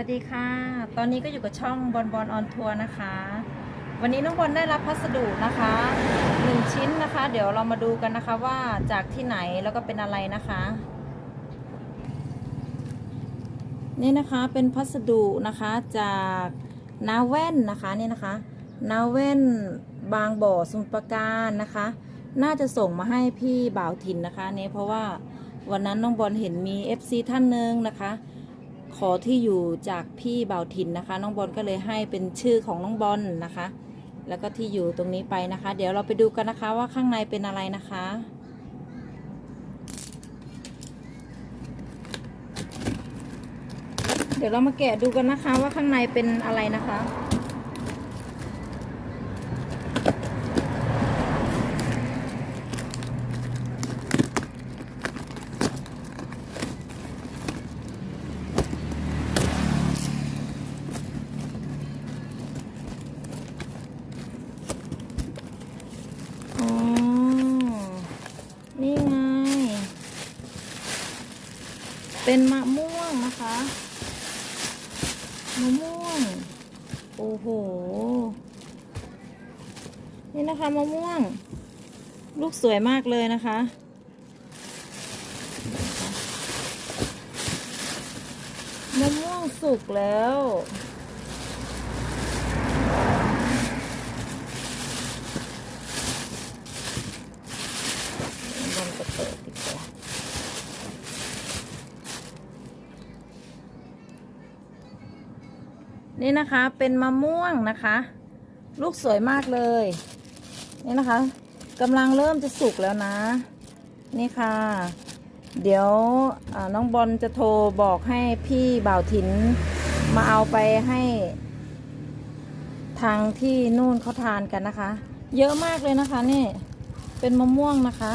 วัสดีค่ะ ตอนนี้ก็อยู่กับช่องบอลบอลออนทัวร์นะคะ วันนี้น้องบอลได้รับพัสดุนะคะหนึ่งชิ้นนะคะ เดี๋ยวเรามาดูกันนะคะว่าจากที่ไหนแล้วก็เป็นอะไรนะคะ นี่นะคะเป็นพัสดุนะคะจากนาแว่นนะคะนี่นะคะนาแว่นบางบ่อสมุทรปราการนะคะ น่าจะส่งมาให้พี่บ่าวถิ่นนะคะเนี่ยเพราะว่าวันนั้นน้องบอลเห็นมี FC ท่านหนึ่งนะคะ ขอที่อยู่จากพี่เบ่าถินนะคะ น้องบอลก็เลยให้เป็นชื่อของน้องบอลนะคะ แล้วก็ที่อยู่ตรงนี้ไปนะคะ เดี๋ยวเราไปดูกันนะคะว่าข้างในเป็นอะไรนะคะเดี๋ยวเรามาแกะดูกันนะคะว่าข้างในเป็นอะไรนะคะ อ๋อ นี่ไง เป็นมะม่วงนะคะ มะม่วง โอ้โห นี่นะคะมะม่วง ลูกสวยมากเลยนะคะ มะม่วงสุกแล้วบอลจะเปิดดีกว่า นี่นะคะเป็นมะม่วงนะคะ ลูกสวยมากเลย นี่นะคะกำลังเริ่มจะสุกแล้วนะ นี่ค่ะ เดี๋ยวน้องบอลจะโทรบอกให้พี่บ่าวถินมาเอาไปให้ ทางที่นู่นเขาทานกันนะคะ เยอะมากเลยนะคะนี่ เป็นมะม่วงนะคะ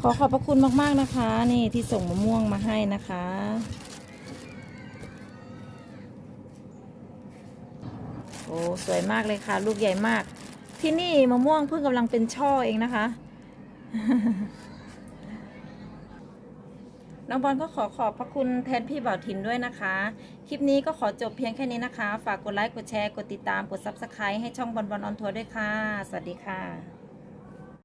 ขอขอบพระคุณมากๆนะคะ นี่ที่ส่งมะม่วงมาให้นะคะ โอ้สวยมากเลยค่ะ ลูกใหญ่มาก ที่นี่มะม่วงเพิ่งกำลังเป็นช่อเองนะคะ น้องบอลก็ขอขอบพระคุณแทนพี่บ่าวถินด้วยนะคะ คลิปนี้ก็ขอจบเพียงแค่นี้นะคะ ฝากกดไลค์ กดแชร์ กดติดตาม กดซับสไครต์ให้ช่องบอลบอลออนทัวร์ด้วยค่ะ สวัสดีค่ะ